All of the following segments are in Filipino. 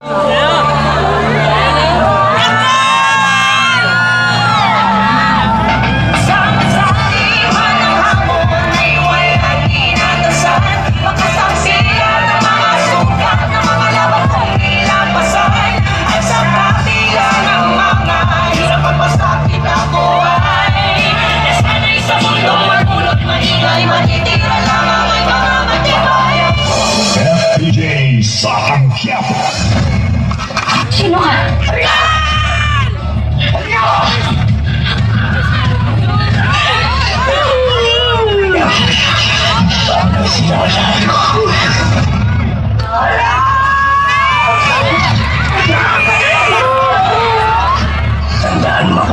Yeah.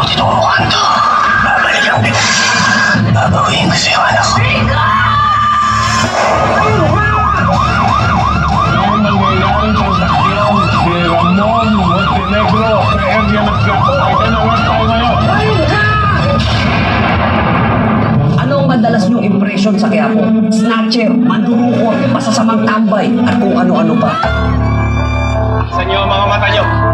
Mo mukhang to. Babalik ang kita. Babawiin ko sa'yo, anak ko. Ano ang madalas niyong impression sa Quiapo? Snatcher, mandurukot, masasamang tambay, at kung ano-ano pa. Sa inyo ang mga mata nyo.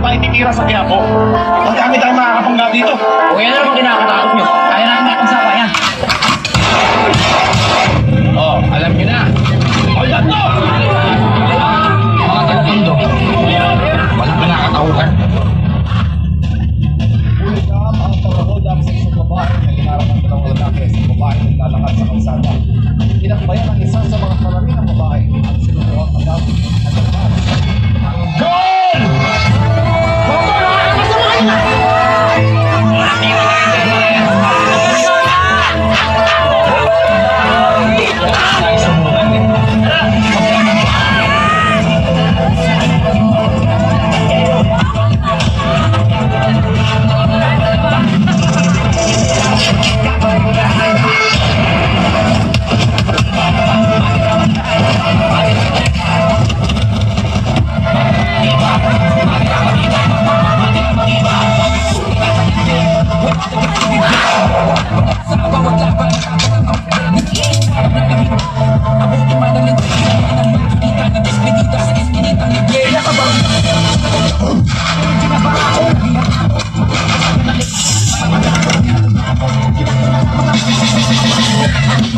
Tayo titira sa Quiapo. Ang dami tayong makakapangga dito. O yan naman kinakatakot niyo.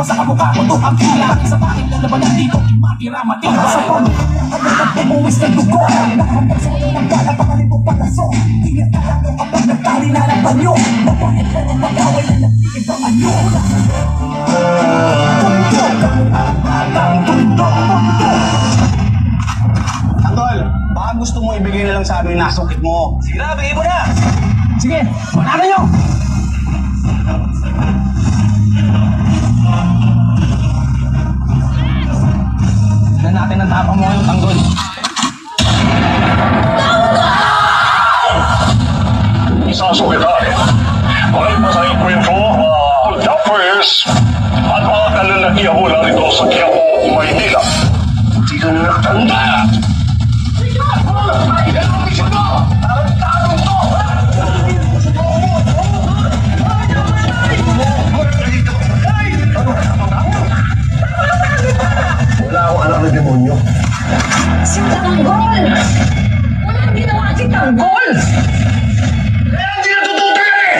Pero sa kamukha ko to ang kila Sa bakit lalabanan dito matira matira. Sa pamilya kami nagpumuwis ng dugo. Nakahanggang sa ulo ng bala pangalibong palaso Ingat na lang ang kapag nagtali na ng banyo. Mabait pero mag-away na nagtigil ang anyo. Tundo, ang batang tundo, tundo Tanggol, baka gusto mo ibigay na lang sa amin yung nasungkit mo. Sige na, bigay mo na! Sige, manalo nyo! Tignan natin ang tapang mo ngayong tanggol. Sasukitan. Ay masahing kwento, mga Jappers at mga kalalakihan mula rito sa Quiapo, Maynila. Hindi ka na nakatanda. Huwag na taong anak ng demonyo. Si Tanggol! Walang ginawa si Tanggol! Meron din natututo yan eh!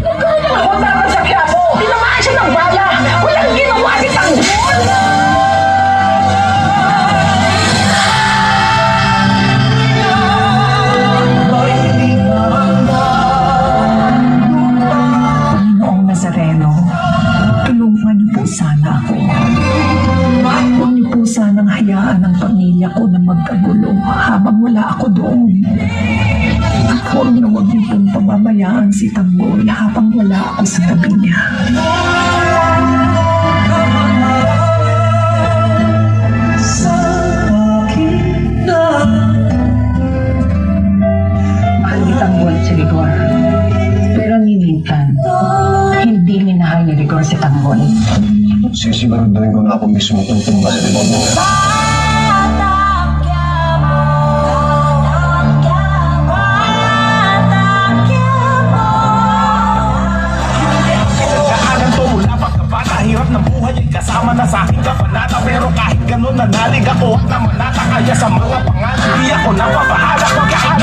Huwag ka naman ako dapat sa kiyako! Tinamaan siya ng bago! Huwag niyo pong pababayaan si Tanggol habang wala ako sa tabi niya. Mahal ni Tanggol si Rigor. Pero ni Nathan, hindi minahal ni Rigor si Tanggol. Sisiguraduhin ko na ako mismo tutumba sa demonyo. Daanan nanalig ako at namanata Kaya sa mga pangalan di ako napapahala Pagkaan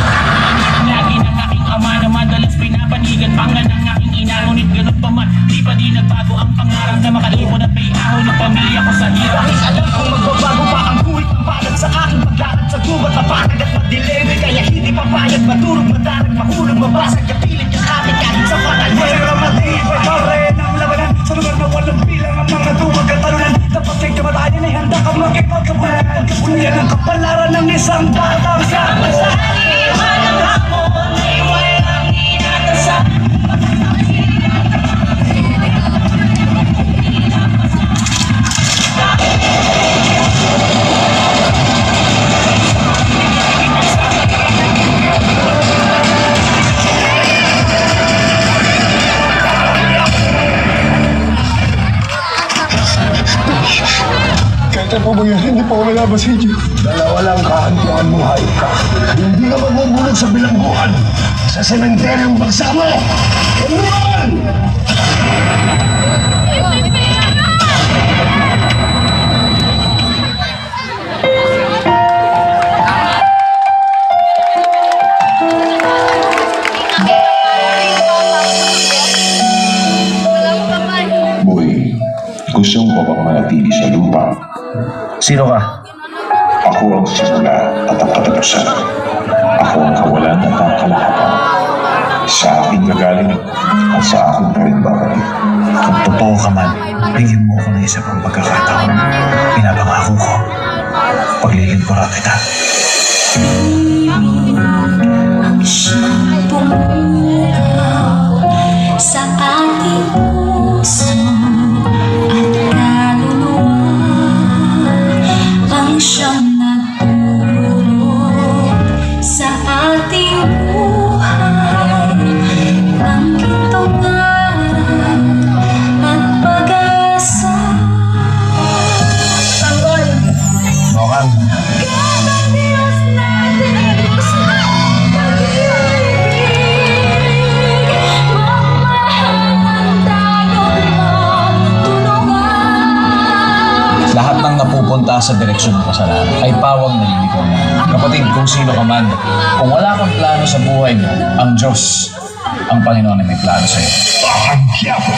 Lagi ng aking ama na madalas pinapanigan. Pangan ng aking ina Ngunit ganun pa man Di pa di nagbago ang pangarap na makaipon At may ahon ng pamilya ko sa hirap. Bakit alam kong magbabago pa ang buhay ng balat Sa aking paglakad sa gubat na panag at madileme Kaya hindi papayag matulog, madarag, mahulog, mabasag Kapilit yung akin kahit sa patalera Matibay pa rin ang labanan Sa lugar na walang bilang ang mga ng isang batang sa Kahit ano po yan, hindi po ako nalaban sa inyo. Dalawa lang kahantuan buhay ka. Hindi ka magmumulog sa bilangguan. Sa sementeryong bagsak mo. Ano naman? Boy, gusto mo pa bang manatili sa lupa? Sino ka? Ang katapusan. Ako ang kawalan at ang kalahatan. Sa akin gagaling at sa akin pa rin babalik. Kung totoo ka man, bigyan mo ako ng isa pang pagkakataon. Pinapangako ko. Paglilingkuran kita. Sa sa direksyon ng kasalanan ay pawang naliligaw na. Kapatid, kung sino ka man, kung wala kang plano sa buhay mo, ang Diyos, ang Panginoon ay may plano sa iyo. Ang Quiapo.